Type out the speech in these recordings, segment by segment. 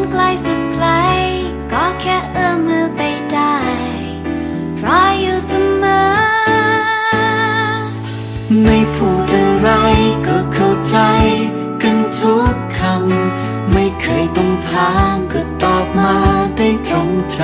นไกลสุดไกล ก็แค่เอื้อมมือไปได้รออยู่เสมอ ไม่พูดอะไรก็เข้าใจ กันทุกคำ ไม่เคยต้องถามก็ตอบมาได้ตรงใจ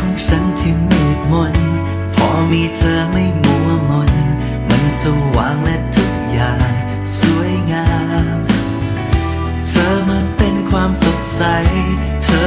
ของฉันที่มืดมน พอมีเธอไม่มัวมน มันสว่างและทุกอย่าง สวยงาม เธอมาเป็นความสดใส เธอ